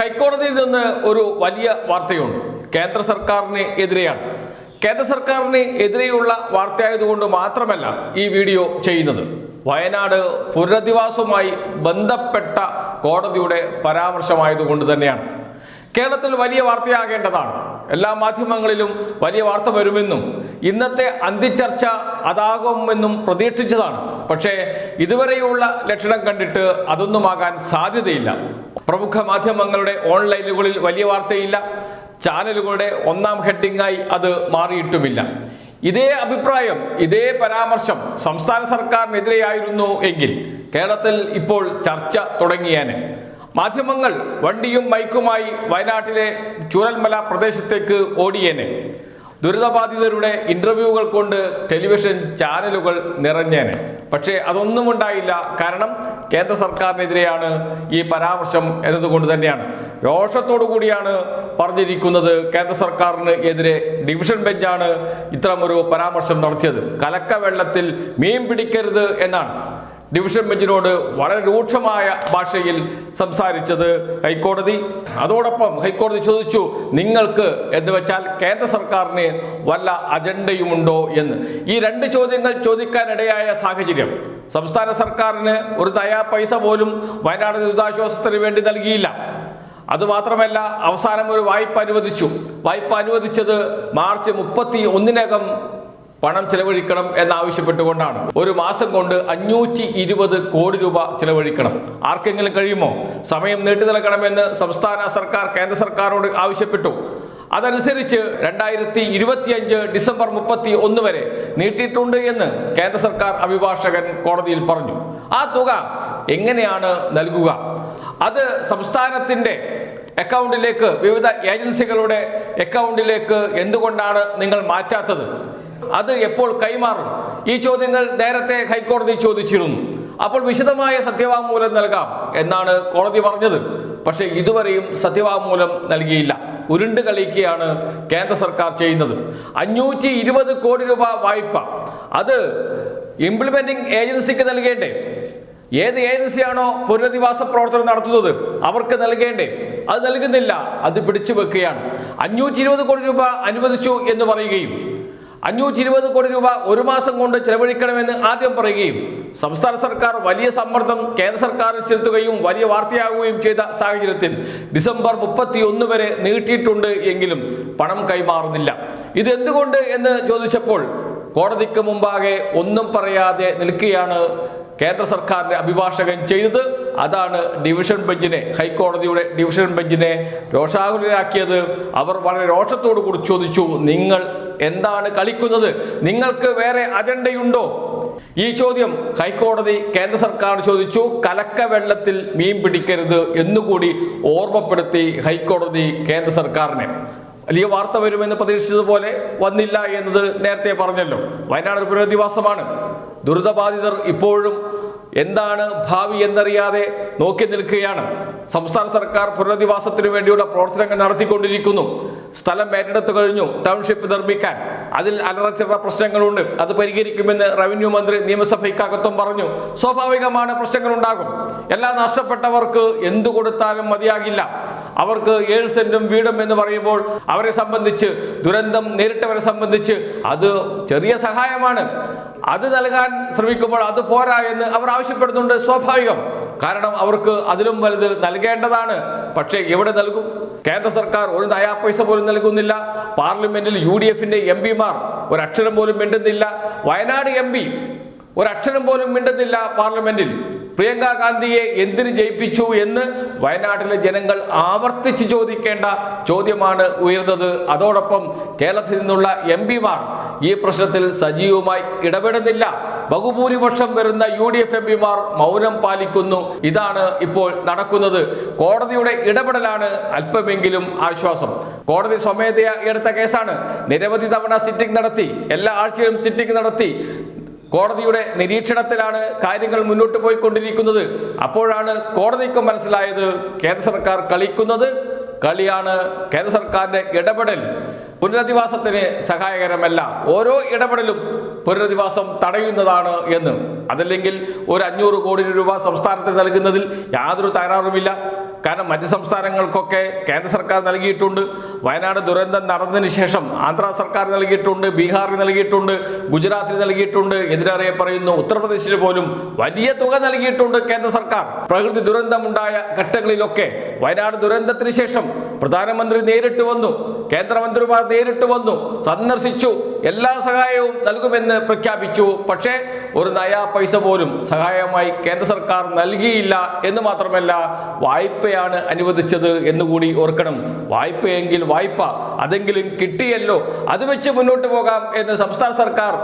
ഹൈക്കോടതിയിൽ നിന്ന് ഒരു വലിയ വാർത്തയുണ്ട്. കേന്ദ്ര സർക്കാരിന് എതിരെയാണ്. കേന്ദ്ര സർക്കാരിന് എതിരെയുള്ള വാർത്തയായതുകൊണ്ട് മാത്രമല്ല ഈ വീഡിയോ ചെയ്യുന്നത്. വയനാട് പുനരധിവാസവുമായി ബന്ധപ്പെട്ട കോടതിയുടെ പരാമർശമായതുകൊണ്ട് തന്നെയാണ്. കേരളത്തിൽ വലിയ വാർത്തയാകേണ്ടതാണ്. എല്ലാ മാധ്യമങ്ങളിലും വലിയ വാർത്ത വരുമെന്നും ഇന്നത്തെ അന്തിച്ചർച്ച അതാകുമെന്നും പ്രതീക്ഷിച്ചതാണ്. പക്ഷേ ഇതുവരെയുള്ള ലക്ഷണം കണ്ടിട്ട് അതൊന്നുമാകാൻ സാധ്യതയില്ല. പ്രമുഖ മാധ്യമങ്ങളുടെ ഓൺലൈനുകളിൽ വലിയ വാർത്തയില്ല. ചാനലുകളുടെ ഒന്നാം ഹെഡിങ്ങായി അത് മാറിയിട്ടുമില്ല. ഇതേ അഭിപ്രായം ഇതേ പരാമർശം സംസ്ഥാന സർക്കാരിനെതിരെയായിരുന്നു എങ്കിൽ കേരളത്തിൽ ഇപ്പോൾ ചർച്ച തുടങ്ങിയേനെ. മാധ്യമങ്ങൾ വണ്ടിയും മൈക്കുമായി വയനാട്ടിലെ ചൂരൽമല പ്രദേശത്തേക്ക് ഓടിയേനെ. ദുരിതബാധിതരുടെ ഇന്റർവ്യൂകൾ കൊണ്ട് ടെലിവിഷൻ ചാനലുകൾ നിറഞ്ഞേനെ. പക്ഷേ അതൊന്നും ഉണ്ടായില്ല. കാരണം കേന്ദ്ര സർക്കാരിനെതിരെയാണ് ഈ പരാമർശം എന്നതുകൊണ്ട് തന്നെയാണ്. രോഷത്തോടു കൂടിയാണ് പറഞ്ഞിരിക്കുന്നത് കേന്ദ്ര സർക്കാരിന് എതിരെ ഡിവിഷൻ ബെഞ്ചാണ് ഇത്തരമൊരു പരാമർശം നടത്തിയത്. കലക്ക വെള്ളത്തിൽ മീൻ പിടിക്കരുത് എന്നാണ്. ഡിവിഷൻ ബെഞ്ചിനോട് വളരെ രൂക്ഷമായ ഭാഷയിൽ സംസാരിച്ചത് ഹൈക്കോടതി. അതോടൊപ്പം ഹൈക്കോടതി ചോദിച്ചു നിങ്ങൾക്ക് എന്ന് വെച്ചാൽ കേന്ദ്ര സർക്കാരിന് വല്ല അജണ്ടയുമുണ്ടോ എന്ന്? ഈ രണ്ട് ചോദ്യങ്ങൾ ചോദിക്കാനിടയായ സാഹചര്യം. സംസ്ഥാന സർക്കാരിന് ഒരു തയാ പൈസ പോലും വയനാട് ദുരിതാശ്വാസത്തിന് വേണ്ടി നൽകിയില്ല. അതുമാത്രമല്ല അവസാനം ഒരു വായ്പ അനുവദിച്ചു. വായ്പ അനുവദിച്ചത് മാർച്ച് മുപ്പത്തി ഒന്നിനകം പണം ചെലവഴിക്കണം എന്നാവശ്യപ്പെട്ടുകൊണ്ടാണ്. ഒരു മാസം കൊണ്ട് അഞ്ഞൂറ്റി ഇരുപത് കോടി രൂപ ചെലവഴിക്കണം. ആർക്കെങ്കിലും കഴിയുമോ? സമയം നീട്ടി നൽകണമെന്ന് സംസ്ഥാന സർക്കാർ കേന്ദ്ര സർക്കാരോട് ആവശ്യപ്പെട്ടു. അതനുസരിച്ച് രണ്ടായിരത്തി ഇരുപത്തിയഞ്ച് ഡിസംബർ മുപ്പത്തി ഒന്ന് വരെ നീട്ടിയിട്ടുണ്ട് എന്ന് കേന്ദ്ര സർക്കാർ അഭിഭാഷകൻ കോടതിയിൽ പറഞ്ഞു. ആ തുക എങ്ങനെയാണ് നൽകുക? അത് സംസ്ഥാനത്തിന്റെ അക്കൗണ്ടിലേക്ക് വിവിധ ഏജൻസികളുടെ അക്കൗണ്ടിലേക്ക് എന്തുകൊണ്ടാണ് നിങ്ങൾ മാറ്റാത്തത്? അത് എപ്പോൾ കൈമാറും? ഈ ചോദ്യങ്ങൾ നേരത്തെ ഹൈക്കോടതി ചോദിച്ചിരുന്നു. അപ്പോൾ വിശദമായ സത്യവാങ്മൂലം നൽകാം എന്നാണ് കോടതി പറഞ്ഞത്. പക്ഷേ ഇതുവരെയും സത്യവാങ്മൂലം നൽകിയില്ല. ഉരുണ്ട് കളിക്കുകയാണ് കേന്ദ്ര സർക്കാർ ചെയ്യുന്നത്. അഞ്ഞൂറ്റി ഇരുപത് കോടി രൂപ വായ്പ. അത് ഇംപ്ലിമെന്റിംഗ് ഏജൻസിക്ക് നൽകേണ്ടേ? ഏത് ഏജൻസിയാണോ പുനരധിവാസ പ്രവർത്തനം നടത്തുന്നത്? അവർക്ക് നൽകേണ്ടേ? അത് നൽകുന്നില്ല. അത് പിടിച്ചു വെക്കുകയാണ് അഞ്ഞൂറ്റി ഇരുപത് കോടി രൂപ അനുവദിച്ചു എന്ന് പറയുകയും അഞ്ഞൂറ്റി ഇരുപത് കോടി രൂപ ഒരു മാസം കൊണ്ട് ചെലവഴിക്കണമെന്ന് ആദ്യം പറയുകയും സംസ്ഥാന സർക്കാർ വലിയ സമ്മർദ്ദം കേന്ദ്ര സർക്കാരിൽ ചെലുത്തുകയും വലിയ വാർത്തയാകുകയും ചെയ്ത സാഹചര്യത്തിൽ ഡിസംബർ മുപ്പത്തി ഒന്ന് വരെ നീട്ടിയിട്ടുണ്ട് എങ്കിലും പണം കൈമാറുന്നില്ല. ഇത് എന്തുകൊണ്ട് എന്ന് ചോദിച്ചപ്പോൾ കോടതിക്ക് മുമ്പാകെ ഒന്നും പറയാതെ നിൽക്കുകയാണ് കേന്ദ്ര സർക്കാരിന്റെ അഭിഭാഷകൻ ചെയ്തത്. അതാണ് ഡിവിഷൻ ബെഞ്ചിനെ ഹൈക്കോടതിയുടെ ഡിവിഷൻ ബെഞ്ചിനെ രോഷാകുലരാക്കിയത്. അവർ വളരെ രോഷത്തോടു കൂടി ചോദിച്ചു നിങ്ങൾ എന്താണ് കളിക്കുന്നത്? നിങ്ങൾക്ക് വേറെ അജണ്ടയുണ്ടോ? ഈ ചോദ്യം ഹൈക്കോടതി കേന്ദ്ര സർക്കാർ ചോദിച്ചു. കലക്ക വെള്ളത്തിൽ മീൻ പിടിക്കരുത് എന്നുകൂടി ഓർമ്മപ്പെടുത്തി ഹൈക്കോടതി കേന്ദ്ര സർക്കാരിനെ. വലിയ വാർത്ത വരുമെന്ന് പ്രതീക്ഷിച്ചതുപോലെ വന്നില്ല എന്നത് നേരത്തെ പറഞ്ഞല്ലോ. വയനാട് പുനരധിവാസമാണ്. ദുരിതബാധിതർ ഇപ്പോഴും എന്താണ് ഭാവി എന്നറിയാതെ നോക്കി നിൽക്കുകയാണ്. സംസ്ഥാന സർക്കാർ പുനരധിവാസത്തിനു വേണ്ടിയുള്ള പ്രവർത്തനങ്ങൾ നടത്തിക്കൊണ്ടിരിക്കുന്നു. സ്ഥലം ഏറ്റെടുത്തു കഴിഞ്ഞു ടൗൺഷിപ്പ് നിർമ്മിക്കാൻ. അതിൽ അലറച്ചിറ പ്രശ്നങ്ങളുണ്ട്. അത് പരിഹരിക്കുമെന്ന് റവന്യൂ മന്ത്രി നിയമസഭയ്ക്കകത്തും പറഞ്ഞു. സ്വാഭാവികമാണ് പ്രശ്നങ്ങൾ ഉണ്ടാകും എല്ലാം നഷ്ടപ്പെട്ടവർക്ക് എന്തു കൊടുത്താലും മതിയാകില്ല. അവർക്ക് ഏഴ് സെന്റും വീടും എന്ന് പറയുമ്പോൾ അവരെ സംബന്ധിച്ച് ദുരന്തം നേരിട്ടവരെ സംബന്ധിച്ച് അത് ചെറിയ സഹായമാണ്. അത് നൽകാൻ ശ്രമിക്കുമ്പോൾ അത് പോരാ എന്ന് അവർ ആവശ്യപ്പെടുന്നുണ്ട്. സ്വാഭാവികം. കാരണം അവർക്ക് അതിലും വലുത് നൽകേണ്ടതാണ്. പക്ഷേ എവിടെ നൽകും? കേന്ദ്ര സർക്കാർ ഒരു നയാ പൈസ പോലും നൽകുന്നില്ല. പാർലമെന്റിൽ യു ഡി എഫിന്റെ എം പിമാർ ഒരക്ഷരം പോലും മിണ്ടുന്നില്ല. വയനാട് എം പി ഒരക്ഷരം പോലും മിണ്ടുന്നില്ല പാർലമെന്റിൽ. പ്രിയങ്ക ഗാന്ധിയെ എന്തിന് ജയിപ്പിച്ചു എന്ന് വയനാട്ടിലെ ജനങ്ങൾ ആവർത്തിച്ച് ചോദിക്കേണ്ട ചോദ്യമാണ് ഉയർന്നത്. അതോടൊപ്പം കേരളത്തിൽ നിന്നുള്ള എം പിമാർ ഈ പ്രശ്നത്തിൽ സജീവമായി ഇടപെടുന്നില്ല. ബഹുഭൂരിപക്ഷം വരുന്ന യു ഡി എഫ് എം പിമാർ മൗനം പാലിക്കുന്നു. ഇതാണ് ഇപ്പോൾ നടക്കുന്നത്. കോടതിയുടെ ഇടപെടലാണ് അല്പമെങ്കിലും ആശ്വാസം. കോടതി സ്വമേധയാ എടുത്ത കേസാണ്. നിരവധി തവണ സിറ്റിംഗ് നടത്തി എല്ലാ ആഴ്ചയിലും സിറ്റിംഗ് നടത്തി. കോടതിയുടെ നിരീക്ഷണത്തിലാണ് കാര്യങ്ങൾ മുന്നോട്ട് പോയിക്കൊണ്ടിരിക്കുന്നത്. അപ്പോഴാണ് കോടതിക്ക് മനസ്സിലായത് കേന്ദ്ര സർക്കാർ കളിക്കുന്നത്. കളിയാണ് കേന്ദ്ര സർക്കാരിന്റെ ഇടപെടൽ. പുനരധിവാസത്തിന് സഹായകരമല്ല ഓരോ ഇടപെടലും പുനരധിവാസം തടയുന്നതാണ് എന്ന്. അതല്ലെങ്കിൽ ഒരു അഞ്ഞൂറ് കോടി രൂപ സംസ്ഥാനത്തിന് നൽകുന്നതിൽ യാതൊരു തകരാറുമില്ല. കാരണം മറ്റ് സംസ്ഥാനങ്ങൾക്കൊക്കെ കേന്ദ്ര സർക്കാർ നൽകിയിട്ടുണ്ട്. വയനാട് ദുരന്തം നടന്നതിന് ശേഷം ആന്ധ്ര സർക്കാർ നൽകിയിട്ടുണ്ട് ബീഹാറിൽ നൽകിയിട്ടുണ്ട് ഗുജറാത്തിൽ നൽകിയിട്ടുണ്ട് എതിരറിയെ പറയുന്നു. ഉത്തർപ്രദേശിൽ പോലും വലിയ തുക നൽകിയിട്ടുണ്ട് കേന്ദ്ര സർക്കാർ. പ്രകൃതി ദുരന്തമുണ്ടായ ഘട്ടങ്ങളിലൊക്കെ വയനാട് ദുരന്തത്തിന് ശേഷം പ്രധാനമന്ത്രി നേരിട്ട് വന്നു. കേന്ദ്രമന്ത്രിമാർ നേരിട്ട് വന്നു. സന്ദർശിച്ചു. എല്ലാ സഹായവും നൽകുമെന്ന് പ്രഖ്യാപിച്ചു. പക്ഷേ ഒരു നയാ പൈസ പോലും സഹായമായി കേന്ദ്ര സർക്കാർ നൽകിയില്ല എന്ന് മാത്രമല്ല വായ്പയാണ് അനുവദിച്ചത് എന്നുകൂടി ഓർക്കണം. വായ്പയെങ്കിൽ വായ്പ അതെങ്കിലും കിട്ടിയല്ലോ അത് വെച്ച് മുന്നോട്ട് പോകാം എന്ന് സംസ്ഥാന സർക്കാർ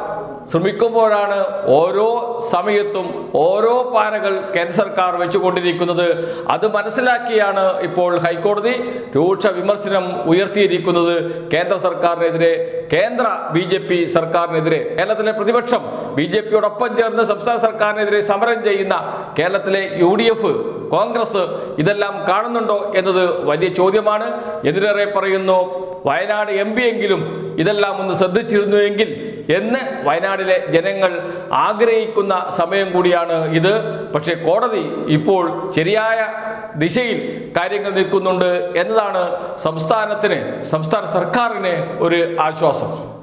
ശ്രമിക്കുമ്പോഴാണ് ഓരോ സമയത്തും ഓരോ പാനകൾ കേന്ദ്ര സർക്കാർ വെച്ചുകൊണ്ടിരിക്കുന്നത്. അത് മനസ്സിലാക്കിയാണ് ഇപ്പോൾ ഹൈക്കോടതി രൂക്ഷ വിമർശനം ഉയർത്തിയിരിക്കുന്നത്. കേന്ദ്ര സർക്കാരിനെതിരെ കേന്ദ്ര ബി ജെ പി സർക്കാരിനെതിരെ കേരളത്തിലെ പ്രതിപക്ഷം ബി ജെ പിയോടൊപ്പം ചേർന്ന് സംസ്ഥാന സർക്കാരിനെതിരെ സമരം ചെയ്യുന്ന കേരളത്തിലെ യു ഡി എഫ് കോൺഗ്രസ് ഇതെല്ലാം കാണുന്നുണ്ടോ എന്നത് വലിയ ചോദ്യമാണ്. എതിരേറെ പറയുന്നു വയനാട് എം എങ്കിലും ഇതെല്ലാം ഒന്ന് ശ്രദ്ധിച്ചിരുന്നുവെങ്കിൽ എന്ന് വയനാടിലെ ജനങ്ങൾ ആഗ്രഹിക്കുന്ന സമയം കൂടിയാണ് ഇത്. പക്ഷേ കോടതി ഇപ്പോൾ ശരിയായ ദിശയിൽ കാര്യങ്ങൾ നിൽക്കുന്നുണ്ട് എന്നതാണ് സംസ്ഥാനത്തിന് സംസ്ഥാന സർക്കാരിന് ഒരു ആശ്വാസം.